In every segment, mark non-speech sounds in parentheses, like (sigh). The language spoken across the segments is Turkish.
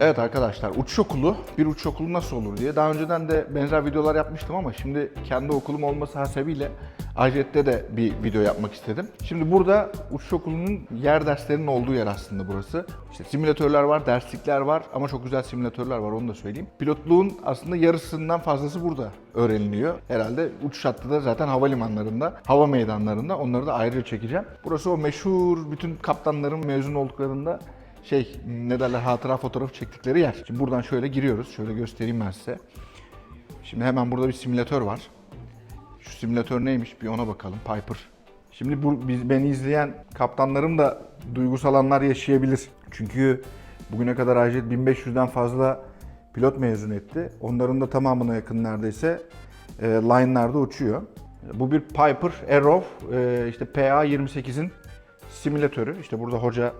Evet arkadaşlar uçuş okulu, bir uçuş okulu nasıl olur diye daha önceden de benzer videolar yapmıştım ama şimdi kendi okulum olması hasebiyle AJet'te de bir video yapmak istedim. Şimdi burada uçuş okulunun yer derslerinin olduğu yer aslında burası. İşte simülatörler var, derslikler var ama çok güzel simülatörler var onu da söyleyeyim. Pilotluğun aslında yarısından fazlası burada öğreniliyor. Herhalde uçuş hattı da zaten havalimanlarında, hava meydanlarında onları da ayrıca çekeceğim. Burası o meşhur bütün kaptanların mezun olduklarında şey ne derler hatıra fotoğrafı çektikleri yer. Şimdi buradan şöyle giriyoruz. Şöyle göstereyim ben size. Şimdi hemen burada bir simülatör var. Şu simülatör neymiş bir ona bakalım. Piper. Şimdi bu biz beni izleyen kaptanlarım da duygusal anlar yaşayabilir. Çünkü bugüne kadar Ajet 1500'den fazla pilot mezun etti. Onların da tamamına yakın neredeyse e, line'larda uçuyor. Bu bir Piper Arrow e, işte PA28'in simülatörü. İşte burada hoca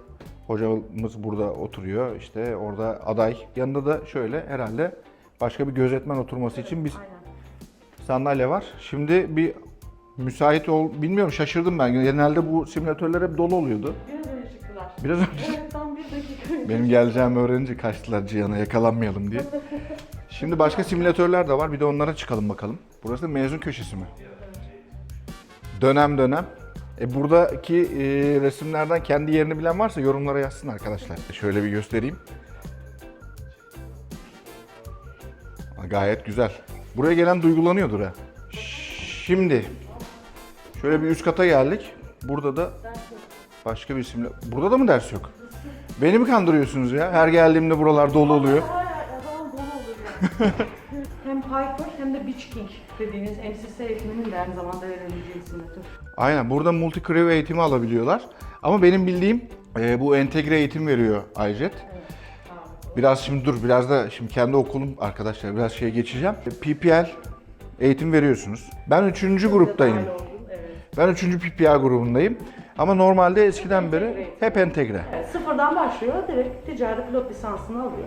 hocamız burada oturuyor. İşte orada aday. Yanında da şöyle herhalde başka bir gözetmen oturması için bir sandalye var. Şimdi bir müsait ol bilmiyorum şaşırdım ben. Genelde bu simülatörler hep dolu oluyordu. Biraz önce çıktılar. Biraz önce Evet tam bir dakika önce. benim geleceğimi öğrenince kaçtılar Cihan'a yakalanmayalım diye. (laughs) Şimdi başka simülatörler de var. Bir de onlara çıkalım bakalım. Burası mezun köşesi mi? Dönem dönem. E buradaki e, resimlerden kendi yerini bilen varsa yorumlara yazsın arkadaşlar. Şöyle bir göstereyim. Gayet güzel. Buraya gelen duygulanıyordur ha. Şimdi şöyle bir üst kata geldik. Burada da başka bir isimle. Burada da mı ders yok? Beni mi kandırıyorsunuz ya? Her geldiğimde buralar dolu oluyor. (laughs) Oluyor. hem de Beach King dediğiniz MCC eğitiminin de aynı zamanda verebileceği simülatör. Aynen burada multi crew eğitimi alabiliyorlar. Ama benim bildiğim e, bu entegre eğitim veriyor iJet. Biraz şimdi dur biraz da şimdi kendi okulum arkadaşlar biraz şeye geçeceğim. PPL eğitim veriyorsunuz. Ben üçüncü gruptayım. Ben üçüncü PPL grubundayım. Ama normalde eskiden beri hep entegre. Evet, sıfırdan başlıyor, direkt ticari pilot lisansını alıyor.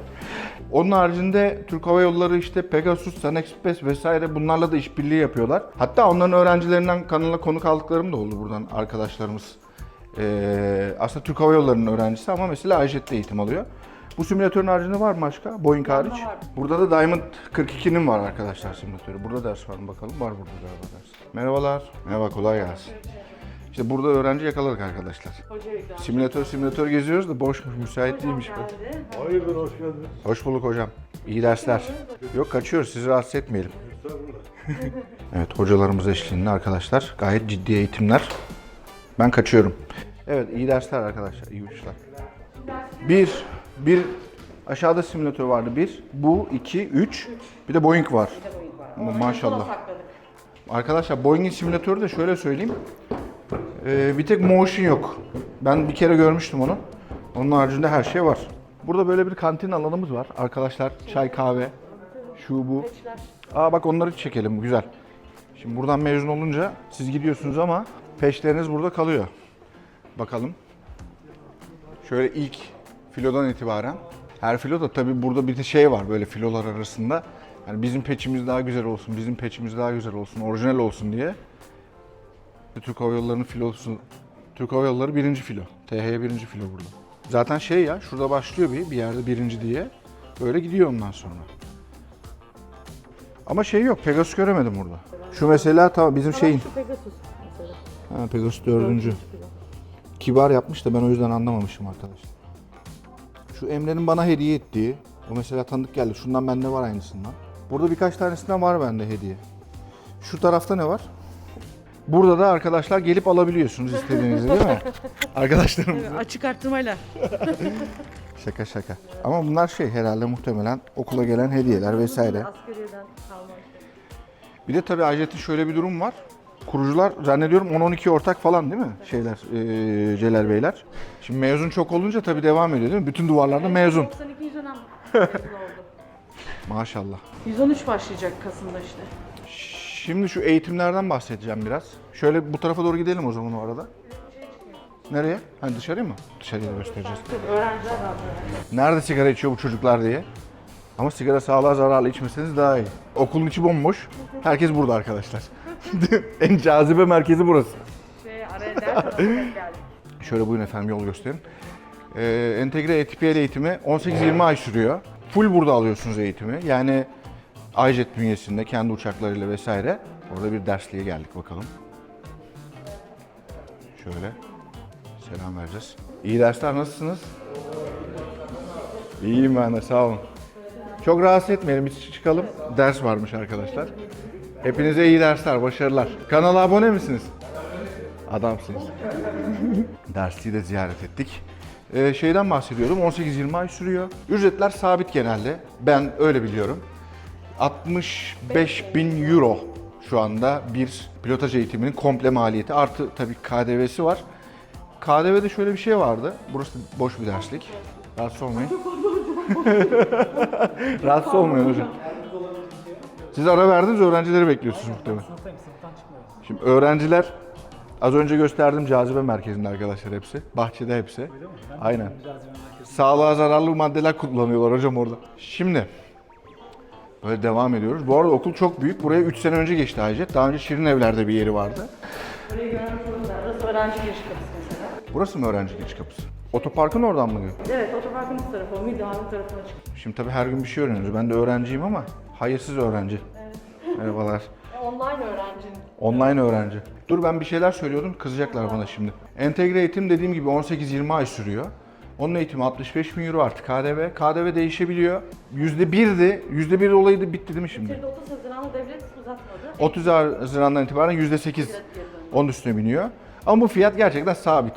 Onun haricinde Türk Hava Yolları işte Pegasus, Sun Express vesaire bunlarla da işbirliği yapıyorlar. Hatta onların öğrencilerinden kanala konuk aldıklarım da oldu buradan arkadaşlarımız. Ee, aslında Türk Hava Yolları'nın öğrencisi ama mesela AJet'te eğitim alıyor. Bu simülatörün haricinde var mı başka? Boeing hariç. var. Burada da Diamond 42'nin var arkadaşlar simülatörü. Burada ders var mı bakalım? Var burada galiba ders. Merhabalar. Merhaba kolay gelsin. İşte burada öğrenci yakaladık arkadaşlar. Simülatör simülatör geziyoruz da boşmuş, müsait değilmiş. geldi. Hayırdır hoş geldiniz. Hoş bulduk hocam. İyi dersler. Yok kaçıyoruz sizi rahatsız etmeyelim. Evet hocalarımız eşliğinde arkadaşlar gayet ciddi eğitimler. Ben kaçıyorum. Evet iyi dersler arkadaşlar. iyi uçuşlar. Bir, bir aşağıda simülatör vardı bir. Bu iki, üç. Bir de Boeing var. Ama maşallah. Arkadaşlar Boeing'in simülatörü de şöyle söyleyeyim. Ee, bir tek motion yok. Ben bir kere görmüştüm onu. Onun haricinde her şey var. Burada böyle bir kantin alanımız var. Arkadaşlar çay kahve, şu bu. Aa bak onları çekelim güzel. Şimdi buradan mezun olunca siz gidiyorsunuz ama peşleriniz burada kalıyor. Bakalım. Şöyle ilk filodan itibaren. Her filoda tabii burada bir de şey var böyle filolar arasında. Yani bizim peçimiz daha güzel olsun, bizim peçimiz daha güzel olsun, orijinal olsun diye. Türk Hava Yolları'nın filosu, Türk Hava Yolları birinci filo. TH birinci filo burada. Zaten şey ya, şurada başlıyor bir, bir yerde birinci diye. Böyle gidiyor ondan sonra. Ama şey yok, Pegasus göremedim burada. Şu mesela tamam bizim şeyin, Şu Pegasus mesela. ha, Pegasus dördüncü. Kibar yapmış da ben o yüzden anlamamışım arkadaşlar. Şu Emre'nin bana hediye ettiği, o mesela tanıdık geldi. Şundan bende var aynısından. Burada birkaç tanesinden var bende hediye. Şu tarafta ne var? Burada da arkadaşlar gelip alabiliyorsunuz istediğinizi değil mi? (laughs) Arkadaşlarım. Açık arttırmayla. (laughs) Şaka şaka. Ama bunlar şey herhalde muhtemelen okula gelen hediyeler vesaire. Askeriyeden kalma. Bir de tabii Ajet'in şöyle bir durum var. Kurucular zannediyorum 10-12 ortak falan değil mi? Şeyler, eee Celal Beyler. Şimdi mezun çok olunca tabii devam ediyor değil mi? Bütün duvarlarda mezun. 92. dönem (laughs) mezun oldu. Maşallah. 113 başlayacak Kasım'da işte. Şimdi şu eğitimlerden bahsedeceğim biraz. Şöyle bu tarafa doğru gidelim o zaman o arada. Nereye? Hani dışarıya mı? Dışarıya göstereceğiz. Öğrenciler var. Nerede sigara içiyor bu çocuklar diye. Ama sigara sağlığa zararlı içmeseniz daha iyi. Okulun içi bomboş. Herkes burada arkadaşlar. (laughs) en cazibe merkezi burası. Şey araya. Şöyle buyurun efendim yol gösterin. Ee, entegre ATPL eğitimi 18-20 ay sürüyor. Full burada alıyorsunuz eğitimi. Yani iJet bünyesinde kendi uçaklarıyla vesaire. Orada bir dersliğe geldik bakalım. Şöyle selam vereceğiz. İyi dersler nasılsınız? İyiyim ben de sağ olun. Çok rahatsız etmeyelim biz çıkalım. Ders varmış arkadaşlar. Hepinize iyi dersler, başarılar. Kanala abone misiniz? Adamsınız. Dersliği de ziyaret ettik. Ee, şeyden bahsediyorum 18-20 ay sürüyor. Ücretler sabit genelde. Ben öyle biliyorum. 65 bin euro şu anda bir pilotaj eğitiminin komple maliyeti. Artı tabii KDV'si var. KDV'de şöyle bir şey vardı. Burası boş bir derslik. Rahatsız olmayın. (laughs) Rahatsız olmayın hocam. Siz ara verdiniz öğrencileri bekliyorsunuz muhtemelen. Şimdi öğrenciler az önce gösterdim cazibe merkezinde arkadaşlar hepsi. Bahçede hepsi. Aynen. Sağlığa zararlı maddeler kullanıyorlar hocam orada. Şimdi böyle devam ediyoruz. Bu arada okul çok büyük. Buraya 3 sene önce geçti Hacet. Daha önce Şirin Evler'de bir yeri vardı. Burayı olurlar. Burası öğrenci giriş kapısı mesela. Burası mı öğrenci giriş kapısı? Otoparkın oradan mı? Evet, otoparkın üst tarafı, o müdahale tarafına çıkıyor. Şimdi tabii her gün bir şey öğreniyoruz. Ben de öğrenciyim ama hayırsız öğrenci. Merhabalar. E, online öğrencinin. Online öğrenci. Dur ben bir şeyler söylüyordum kızacaklar bana şimdi. Entegre eğitim dediğim gibi 18-20 ay sürüyor. Onun eğitimi 65 bin euro artı KDV. KDV değişebiliyor. %1'di. %1 olayı bitti değil mi şimdi? Bitirdi 30 Haziran'da devlet uzatmadı. 30 Haziran'dan itibaren %8 onun üstüne biniyor. Ama bu fiyat gerçekten sabit.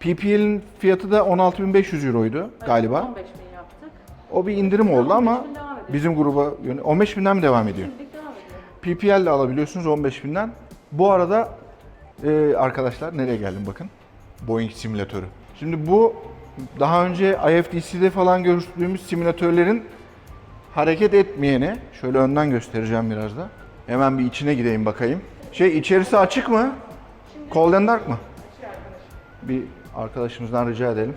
PPL'in fiyatı da 16.500 euroydu galiba. 15 bin yaptık. O bir indirim oldu ama 15 bin devam ediyor. bizim gruba yöne- 15 binden mi devam ediyor? Şimdilik devam ediyor. PPL ile alabiliyorsunuz 15 binden. Bu arada e, arkadaşlar nereye geldim bakın. Boeing simülatörü. Şimdi bu daha önce IFDC'de falan görüştüğümüz simülatörlerin hareket etmeyeni. Şöyle önden göstereceğim biraz da. Hemen bir içine gideyim bakayım. Şey içerisi açık mı? Cold and Dark mı? Bir arkadaşımızdan rica edelim.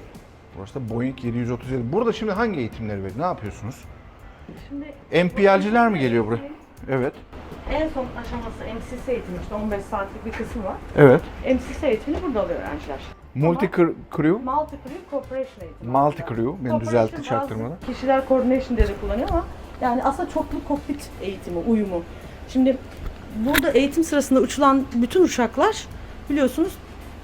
Burası da Boeing 737. Burada şimdi hangi eğitimleri veriyor? Ne yapıyorsunuz? Şimdi MPL'ciler mi geliyor buraya? Evet. en son aşaması MCC eğitimi işte 15 saatlik bir kısmı var. Evet. MCC eğitimini burada alıyor öğrenciler. Multi cr- crew. Multi Crew Cooperation eğitimi. Multi crew. Beni düzeltti bazı çaktırmadan. Kişiler coordination diye de kullanıyor ama yani aslında çoklu kokpit eğitimi, uyumu. Şimdi burada eğitim sırasında uçulan bütün uçaklar biliyorsunuz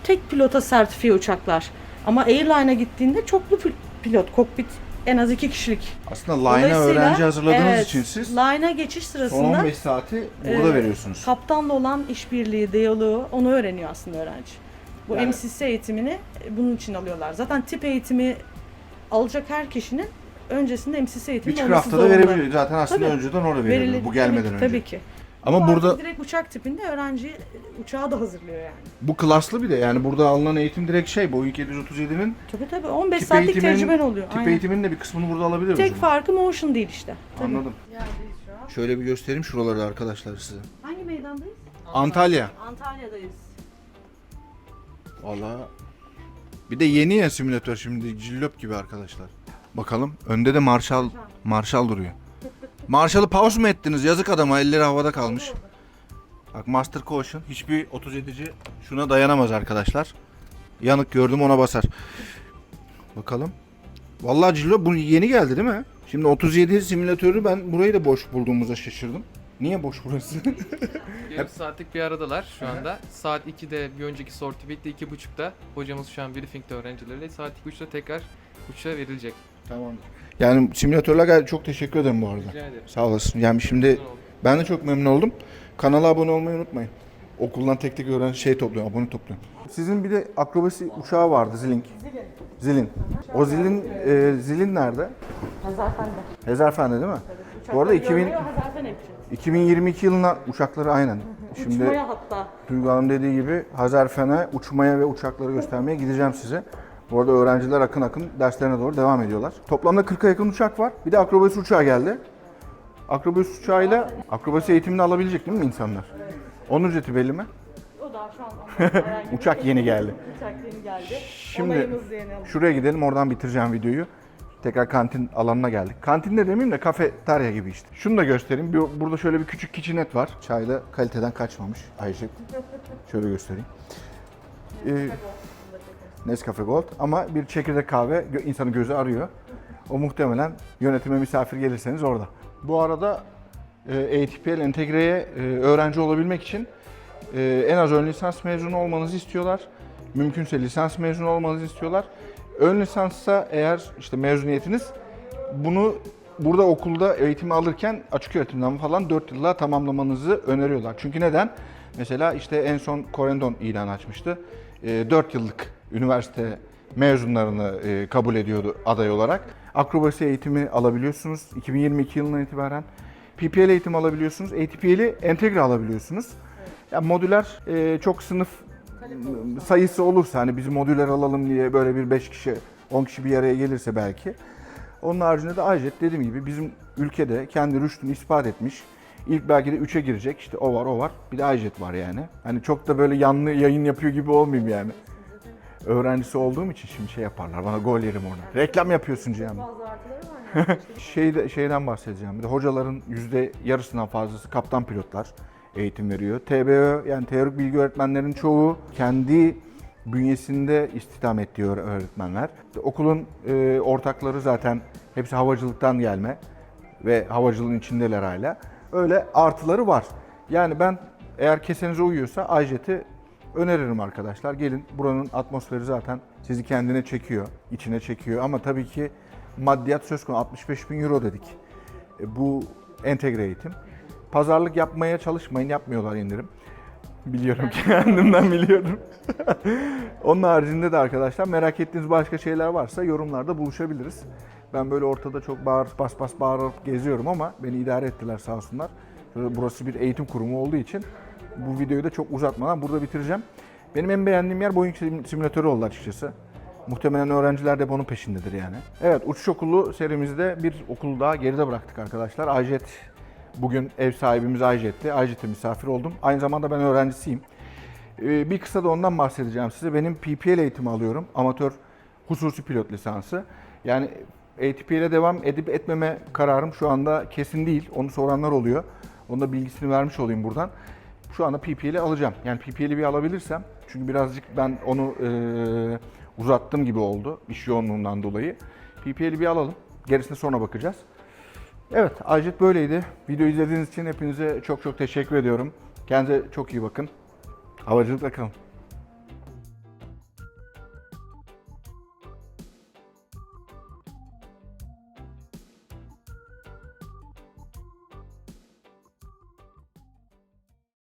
tek pilota sertifiye uçaklar. Ama airline'a gittiğinde çoklu pil- pilot, kokpit en az iki kişilik. Aslında line'a Dolayısıyla, öğrenci hazırladığınız evet, için siz Line'a geçiş son sırasında 15 saati burada e, veriyorsunuz. kaptanla olan işbirliği, diyaloğu onu öğreniyor aslında öğrenci. Bu Yani- MCC eğitimini e, bunun için alıyorlar. Zaten tip eğitimi alacak her kişinin öncesinde MCC eğitimi olması haftada zorunda. verebiliyor. Zaten aslında Tabii. önceden orada Verilir, veriliyor. Bu gelmeden tabii ki, önce. Tabii ki. Ama Bu burada direkt uçak tipinde öğrenci uçağı da hazırlıyor yani. bu klaslı bir de yani burada alınan eğitim direkt şey Boeing 737'nin Tabii tabii 15 tip saatlik tecrüben oluyor. tip Aynen. eğitiminin de bir kısmını burada alabilir Tek farkı motion değil işte. Tabii. Anladım. Şöyle bir göstereyim şuraları da arkadaşlar size. Hangi meydandayız? Antalya. Antalya'dayız. Valla. Bir de yeni ya simülatör şimdi cillop gibi arkadaşlar. Bakalım önde de Marshall Marshall duruyor. Marshall'ı pause mu ettiniz? Yazık adama elleri havada kalmış. Bak Master Caution hiçbir 37'ci şuna dayanamaz arkadaşlar. Yanık gördüm ona basar. Bakalım. Vallahi cillop bu yeni geldi değil mi? Şimdi 37 simülatörü ben burayı da boş bulduğumuza şaşırdım. Niye boş burası? (laughs) Yarım saatlik bir aradalar şu anda. Saat 2'de bir önceki sorti bitti. 2.30'da hocamız şu an briefingde öğrencilerle. Saat 2.30'da tekrar uçuşa verilecek. Tamam. Yani simülatörler gayet çok teşekkür ederim bu arada. Rica ederim. Sağ olasın. Yani şimdi ben de çok memnun oldum. Kanala abone olmayı unutmayın. Okuldan tek tek öğren şey topluyor, abone topluyor. Sizin bir de akrobasi uçağı vardı Zilink. Zilin. Zilin. O zilin e, zilin nerede? Hazarfendi. Hezarfen'de değil mi? Bu arada 2000 görmüyor. 2022 yılına uçakları aynen. Şimdi Uçmaya hatta. Duygu Hanım dediği gibi Hazarfen'e uçmaya ve uçakları göstermeye gideceğim size. Bu arada öğrenciler akın akın derslerine doğru devam ediyorlar. Toplamda 40'a yakın uçak var. Bir de akrobasi uçağı geldi. Akrobasi uçağıyla akrobasi eğitimini alabilecek değil mi insanlar? Onun ücreti belli mi? O da şu an (laughs) Uçak yeni geldi. Uçak yeni geldi. Şimdi şuraya gidelim oradan bitireceğim videoyu. Tekrar kantin alanına geldik. Kantin de demeyeyim de kafeterya gibi işte. Şunu da göstereyim. Bir- Burada şöyle bir küçük kitchenet var. Çayda kaliteden kaçmamış Ayşe. Şöyle göstereyim. Ee, Nescafe Gold ama bir çekirdek kahve gö- insanın gözü arıyor. O muhtemelen yönetime misafir gelirseniz orada. Bu arada e, ATPL entegreye e, öğrenci olabilmek için e, en az ön lisans mezunu olmanızı istiyorlar. Mümkünse lisans mezunu olmanızı istiyorlar. Ön lisanssa eğer işte mezuniyetiniz bunu burada okulda eğitimi alırken açık öğretimden falan 4 yılla tamamlamanızı öneriyorlar. Çünkü neden? Mesela işte en son Corendon ilan açmıştı. 4 yıllık üniversite mezunlarını e, kabul ediyordu aday olarak. Akrobasi eğitimi alabiliyorsunuz 2022 yılından itibaren. PPL eğitimi alabiliyorsunuz. ATPL'i entegre alabiliyorsunuz. Yani modüler e, çok sınıf sayısı olursa hani biz modüler alalım diye böyle bir 5 kişi 10 kişi bir araya gelirse belki. Onun haricinde de AJET dediğim gibi bizim ülkede kendi rüştünü ispat etmiş. İlk belki de 3'e girecek. İşte o var o var. Bir de AJET var yani. Hani çok da böyle yanlı yayın yapıyor gibi olmayayım yani. Öğrencisi olduğum için şimdi şey yaparlar. Bana gol yerim orada. Reklam yapıyorsun Cihan. Bazı artıları var yani. (laughs) Şeyde, şeyden bahsedeceğim. Bir de hocaların yüzde yarısından fazlası kaptan pilotlar eğitim veriyor. TBÖ yani teorik bilgi öğretmenlerin çoğu kendi bünyesinde istihdam ettiği öğ- öğretmenler. Okulun e, ortakları zaten hepsi havacılıktan gelme ve havacılığın içindeler hala. Öyle artıları var. Yani ben eğer kesenize uyuyorsa AJET'i öneririm arkadaşlar. Gelin buranın atmosferi zaten sizi kendine çekiyor, içine çekiyor. Ama tabii ki maddiyat söz konusu 65 bin euro dedik. E, bu entegre eğitim. Pazarlık yapmaya çalışmayın, yapmıyorlar indirim. Biliyorum (laughs) kendimden biliyorum. (laughs) Onun haricinde de arkadaşlar merak ettiğiniz başka şeyler varsa yorumlarda buluşabiliriz. Ben böyle ortada çok bağır, bas bas bağırıp geziyorum ama beni idare ettiler sağ olsunlar. Burası bir eğitim kurumu olduğu için bu videoyu da çok uzatmadan burada bitireceğim. Benim en beğendiğim yer Boeing sim- simülatörü oldu açıkçası. Muhtemelen öğrenciler de bunun peşindedir yani. Evet, uçuş okulu serimizde bir okulu daha geride bıraktık arkadaşlar. Ajet bugün ev sahibimiz Ajet'ti. Ajet'e misafir oldum. Aynı zamanda ben öğrencisiyim. Ee, Bir kısa da ondan bahsedeceğim size. Benim PPL eğitimi alıyorum. Amatör hususi pilot lisansı. Yani ATP'ye devam edip etmeme kararım şu anda kesin değil. Onu soranlar oluyor. Onun da bilgisini vermiş olayım buradan. Şu anda PPL'i alacağım. Yani PPL'i bir alabilirsem. Çünkü birazcık ben onu e, uzattım gibi oldu. iş yoğunluğundan dolayı. PPL'i bir alalım. Gerisine sonra bakacağız. Evet, Ajet böyleydi. Video izlediğiniz için hepinize çok çok teşekkür ediyorum. Kendinize çok iyi bakın. Havacılıkla kalın.